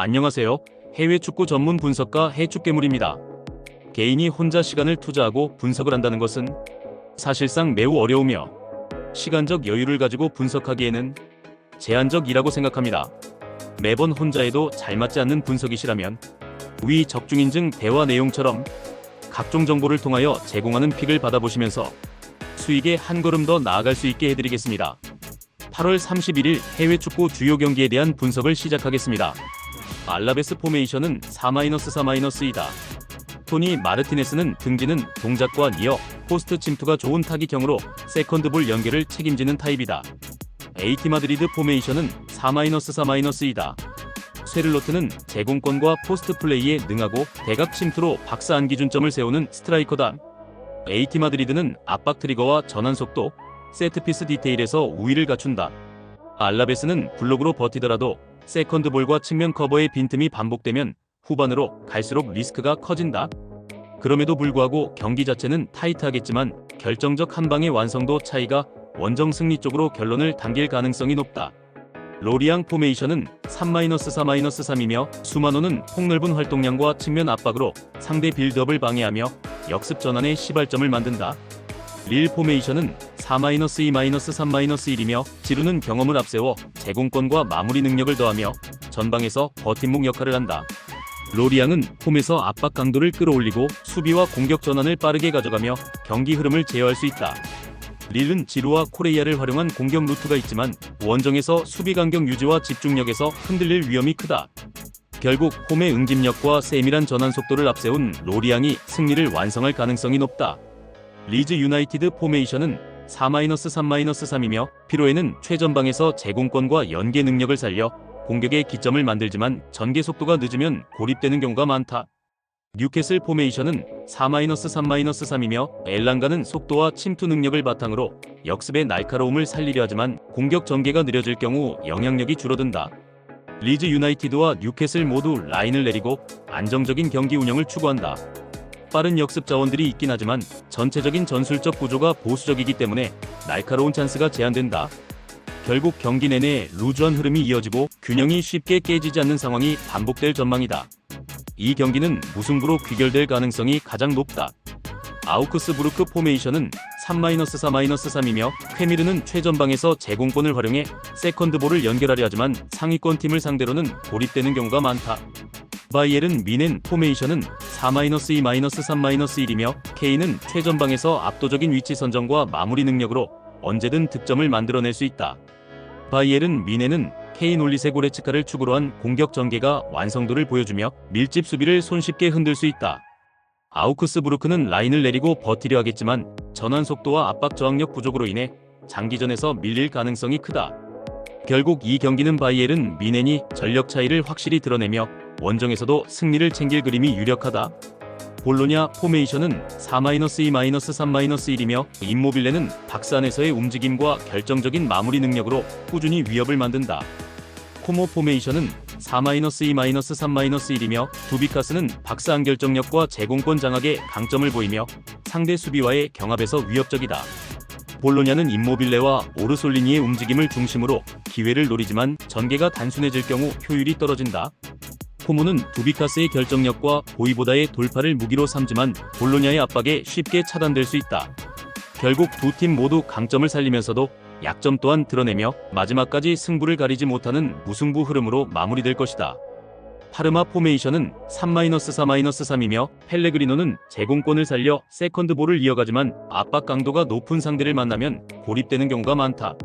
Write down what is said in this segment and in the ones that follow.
안녕하세요. 해외 축구 전문 분석가 해축괴물입니다. 개인이 혼자 시간을 투자하고 분석을 한다는 것은 사실상 매우 어려우며 시간적 여유를 가지고 분석하기에는 제한적이라고 생각합니다. 매번 혼자 해도 잘 맞지 않는 분석이시라면 위 적중인증 대화 내용처럼 각종 정보를 통하여 제공하는 픽을 받아보시면서 수익에 한 걸음 더 나아갈 수 있게 해드리겠습니다. 8월 31일 해외 축구 주요 경기에 대한 분석을 시작하겠습니다. 알라베스 포메이션은 4-4-2다. 토니 마르티네스는 등지는 동작과 니어, 포스트 침투가 좋은 타깃형으로 세컨드 볼 연계를 책임지는 타입이다. 에이티 마드리드 포메이션은 4-4-2이다. 쇠를로트는 제공권과 포스트 플레이에 능하고 대각 침투로 박스 안 기준점을 세우는 스트라이커다. 에이티 마드리드는 압박 트리거와 전환 속도, 세트피스 디테일에서 우위를 갖춘다. 알라베스는 블록으로 버티더라도 세컨드 볼과 측면 커버의 빈틈이 반복되면 후반으로 갈수록 리스크가 커진다. 그럼에도 불구하고 경기 자체는 타이트하겠지만 결정적 한 방의 완성도 차이가 원정 승리 쪽으로 결론을 당길 가능성이 높다. 로리앙 포메이션은 3-4-3이며 수마노는 폭넓은 활동량과 측면 압박으로 상대 빌드업을 방해하며 역습 전환의 시발점을 만든다. 릴 포메이션은 4-2-3-1이며 지루는 경험을 앞세워 제공권과 마무리 능력을 더하며 전방에서 버팀목 역할을 한다. 로리앙은 홈에서 압박 강도를 끌어올리고 수비와 공격 전환을 빠르게 가져가며 경기 흐름을 제어할 수 있다. 릴은 지루와 코레이아를 활용한 공격 루트가 있지만 원정에서 수비 간격 유지와 집중력에서 흔들릴 위험이 크다. 결국 홈의 응집력과 세밀한 전환 속도를 앞세운 로리앙이 승리를 완성할 가능성이 높다. 리즈 유나이티드 포메이션은 4-3-3이며 피로에는 최전방에서 제공권과 연계 능력을 살려 공격의 기점을 만들지만 전개 속도가 늦으면 고립되는 경우가 많다. 뉴캐슬 포메이션은 4-3-3이며 엘랑가는 속도와 침투 능력을 바탕으로 역습의 날카로움을 살리려 하지만 공격 전개가 느려질 경우 영향력이 줄어든다. 리즈 유나이티드와 뉴캐슬 모두 라인을 내리고 안정적인 경기 운영을 추구한다. 빠른 역습 자원들이 있긴 하지만 전체적인 전술적 구조가 보수적이기 때문에 날카로운 찬스가 제한된다. 결국 경기 내내 루즈한 흐름이 이어지고 균형이 쉽게 깨지지 않는 상황이 반복될 전망이다. 이 경기는 무승부로 귀결될 가능성이 가장 높다. 아우크스부르크 포메이션은 3-4-3이며 쾌미르는 최전방에서 제공권을 활용해 세컨드볼을 연결하려 하지만 상위권 팀을 상대로는 고립되는 경우가 많다. 바이엘은 미넨 포메이션은 4-2-3-1이며 K는 최전방에서 압도적인 위치 선정과 마무리 능력으로 언제든 득점을 만들어낼 수 있다. 바이엘은 미넨은 K 놀리세 고레츠카를 축으로 한 공격 전개가 완성도를 보여주며 밀집 수비를 손쉽게 흔들 수 있다. 아우크스부르크는 라인을 내리고 버티려 하겠지만 전환 속도와 압박 저항력 부족으로 인해 장기전에서 밀릴 가능성이 크다. 결국 이 경기는 바이엘은 미넨이 전력 차이를 확실히 드러내며 원정에서도 승리를 챙길 그림이 유력하다. 볼로냐 포메이션은 4-2-3-1이며 임모빌레는 박스 안에서의 움직임과 결정적인 마무리 능력으로 꾸준히 위협을 만든다. 코모 포메이션은 4-2-3-1이며 두비카스는 박스 안 결정력과 제공권 장악에 강점을 보이며 상대 수비와의 경합에서 위협적이다. 볼로냐는 임모빌레와 오르솔리니의 움직임을 중심으로 기회를 노리지만 전개가 단순해질 경우 효율이 떨어진다. 코모는 두비카스의 결정력과 보이보다의 돌파를 무기로 삼지만 볼로냐의 압박에 쉽게 차단될 수 있다. 결국 두 팀 모두 강점을 살리면서도 약점 또한 드러내며 마지막까지 승부를 가리지 못하는 무승부 흐름으로 마무리될 것이다. 파르마 포메이션은 3-4-3이며 펠레그리노는 제공권을 살려 세컨드볼을 이어가지만 압박 강도가 높은 상대를 만나면 고립되는 경우가 많다.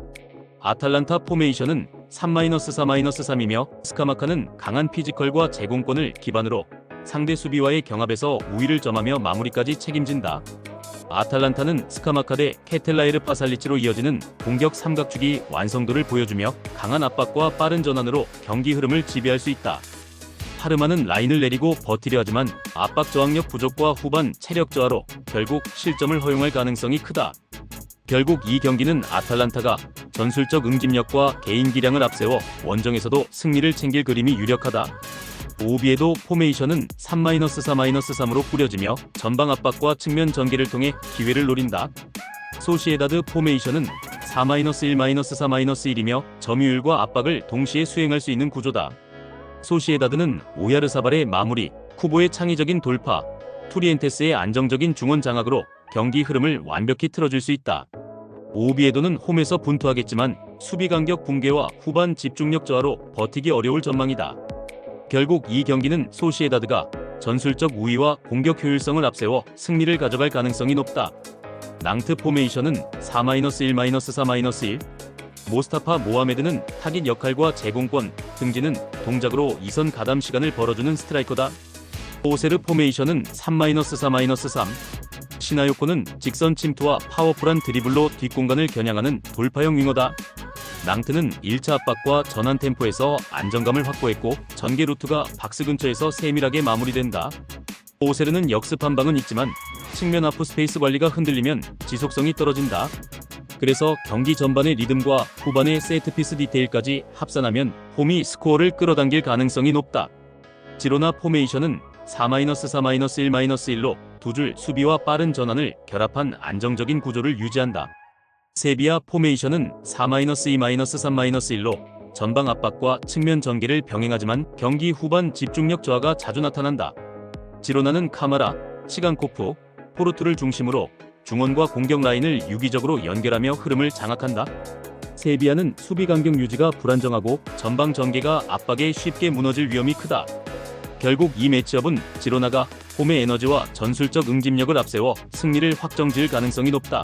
아탈란타 포메이션은 3-3-3이며 스카마카는 강한 피지컬과 제공권을 기반으로 상대 수비와의 경합에서 우위를 점하며 마무리까지 책임진다. 아탈란타는 스카마카 대 케텔라에르 파살리치로 이어지는 공격 삼각축이 완성도를 보여주며 강한 압박과 빠른 전환으로 경기 흐름을 지배할 수 있다. 파르마는 라인을 내리고 버티려 하지만 압박 저항력 부족과 후반 체력 저하로 결국 실점을 허용할 가능성이 크다. 결국 이 경기는 아탈란타가 전술적 응집력과 개인 기량을 앞세워 원정에서도 승리를 챙길 그림이 유력하다. 오비에도 포메이션은 3-3-3으로 꾸려지며 전방 압박과 측면 전개를 통해 기회를 노린다. 소시에다드 포메이션은 4-1-3-1이며 점유율과 압박을 동시에 수행할 수 있는 구조다. 소시에다드는 오야르사발의 마무리, 쿠보의 창의적인 돌파, 투리엔테스의 안정적인 중원 장악으로 경기 흐름을 완벽히 틀어줄 수 있다. 오비에도는 홈에서 분투하겠지만 수비 간격 붕괴와 후반 집중력 저하로 버티기 어려울 전망이다. 결국 이 경기는 소시에다드가 전술적 우위와 공격 효율성을 앞세워 승리를 가져갈 가능성이 높다. 낭트 포메이션은 4-1-4-4-1 모스타파 모하메드는 타깃 역할과 제공권, 등지는 동작으로 이선 가담 시간을 벌어주는 스트라이커다. 오세르 포메이션은 3-4-3-3 시나요코는 직선 침투와 파워풀한 드리블로 뒷공간을 겨냥하는 돌파형 윙어다. 낭트는 1차 압박과 전환 템포에서 안정감을 확보했고 전개 루트가 박스 근처에서 세밀하게 마무리된다. 오세르는 역습 한 방은 있지만 측면 하프 스페이스 관리가 흔들리면 지속성이 떨어진다. 그래서 경기 전반의 리듬과 후반의 세트피스 디테일까지 합산하면 홈이 스코어를 끌어당길 가능성이 높다. 지로나 포메이션은 4-4-1-1로 두 줄 수비와 빠른 전환을 결합한 안정적인 구조를 유지한다. 세비야 포메이션은 4-2-3-1로 전방 압박과 측면 전개를 병행하지만 경기 후반 집중력 저하가 자주 나타난다. 지로나는 카마라, 시간코프, 포르투를 중심으로 중원과 공격 라인을 유기적으로 연결하며 흐름을 장악한다. 세비야는 수비 간격 유지가 불안정하고 전방 전개가 압박에 쉽게 무너질 위험이 크다. 결국 이 매치업은 지로나가 홈의 에너지와 전술적 응집력을 앞세워 승리를 확정지을 가능성이 높다.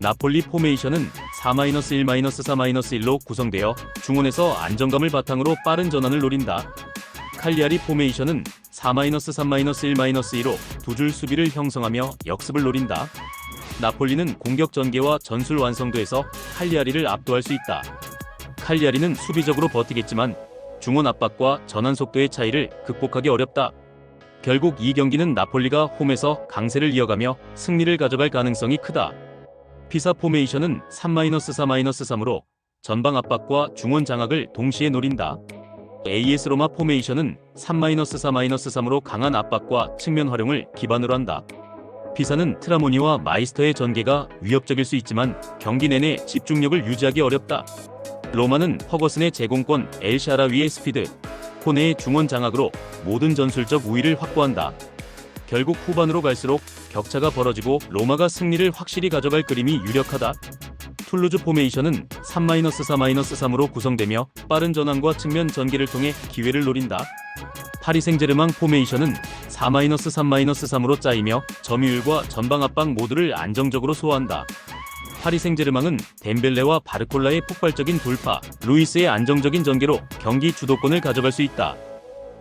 나폴리 포메이션은 4-1-4-1로 구성되어 중원에서 안정감을 바탕으로 빠른 전환을 노린다. 칼리아리 포메이션은 4-3-1-2로 두 줄 수비를 형성하며 역습을 노린다. 나폴리는 공격 전개와 전술 완성도에서 칼리아리를 압도할 수 있다. 칼리아리는 수비적으로 버티겠지만 중원 압박과 전환 속도의 차이를 극복하기 어렵다. 결국 이 경기는 나폴리가 홈에서 강세를 이어가며 승리를 가져갈 가능성이 크다. 피사 포메이션은 3-3-3으로 전방 압박과 중원 장악을 동시에 노린다. AS 로마 포메이션은 3-4-3-3으로 강한 압박과 측면 활용을 기반으로 한다. 피사는 트라모니와 마이스터의 전개가 위협적일 수 있지만 경기 내내 집중력을 유지하기 어렵다. 로마는 퍼거슨의 제공권, 엘샤라위의 스피드, 코네의 중원 장악으로 모든 전술적 우위를 확보한다. 결국 후반으로 갈수록 격차가 벌어지고 로마가 승리를 확실히 가져갈 그림이 유력하다. 툴루즈 포메이션은 3-3-3으로 구성되며 빠른 전환과 측면 전개를 통해 기회를 노린다. 파리 생제르맹 포메이션은 4-3-3으로 짜이며 점유율과 전방 압박 모두를 안정적으로 소화한다. 파리 생제르맹은 덴벨레와 바르콜라의 폭발적인 돌파, 루이스의 안정적인 전개로 경기 주도권을 가져갈 수 있다.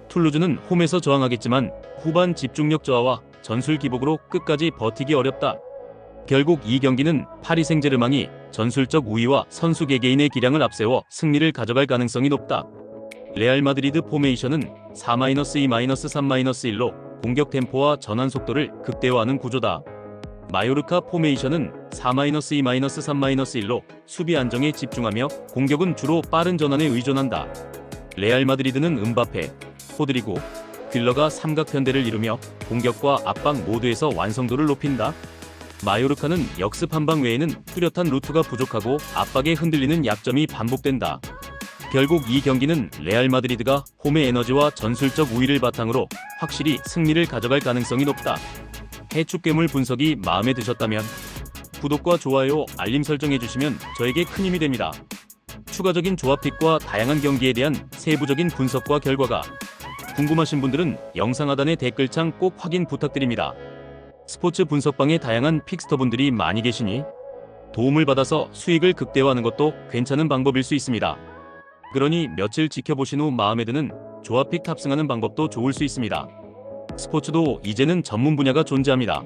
툴루즈는 홈에서 저항하겠지만 후반 집중력 저하와 전술 기복으로 끝까지 버티기 어렵다. 결국 이 경기는 파리 생제르맹이 전술적 우위와 선수 개개인의 기량을 앞세워 승리를 가져갈 가능성이 높다. 레알 마드리드 포메이션은 4-2-3-1로 공격 템포와 전환 속도를 극대화하는 구조다. 마요르카 포메이션은 4-2-3-1로 수비 안정에 집중하며 공격은 주로 빠른 전환에 의존한다. 레알 마드리드는 음바페, 포드리고, 딜러가 삼각 편대를 이루며 공격과 압박 모두에서 완성도를 높인다. 마요르카는 역습 한방 외에는 뚜렷한 루트가 부족하고 압박에 흔들리는 약점이 반복된다. 결국 이 경기는 레알 마드리드가 홈의 에너지와 전술적 우위를 바탕으로 확실히 승리를 가져갈 가능성이 높다. 해축 괴물 분석이 마음에 드셨다면 구독과 좋아요, 알림 설정해주시면 저에게 큰 힘이 됩니다. 추가적인 조합픽과 다양한 경기에 대한 세부적인 분석과 결과가 궁금하신 분들은 영상 하단의 댓글창 꼭 확인 부탁드립니다. 스포츠 분석방에 다양한 픽스터분들이 많이 계시니 도움을 받아서 수익을 극대화하는 것도 괜찮은 방법일 수 있습니다. 그러니 며칠 지켜보신 후 마음에 드는 조합픽 탑승하는 방법도 좋을 수 있습니다. 스포츠도 이제는 전문 분야가 존재합니다.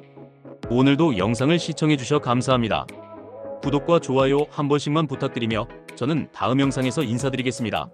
오늘도 영상을 시청해주셔 감사합니다. 구독과 좋아요 한 번씩만 부탁드리며 저는 다음 영상에서 인사드리겠습니다.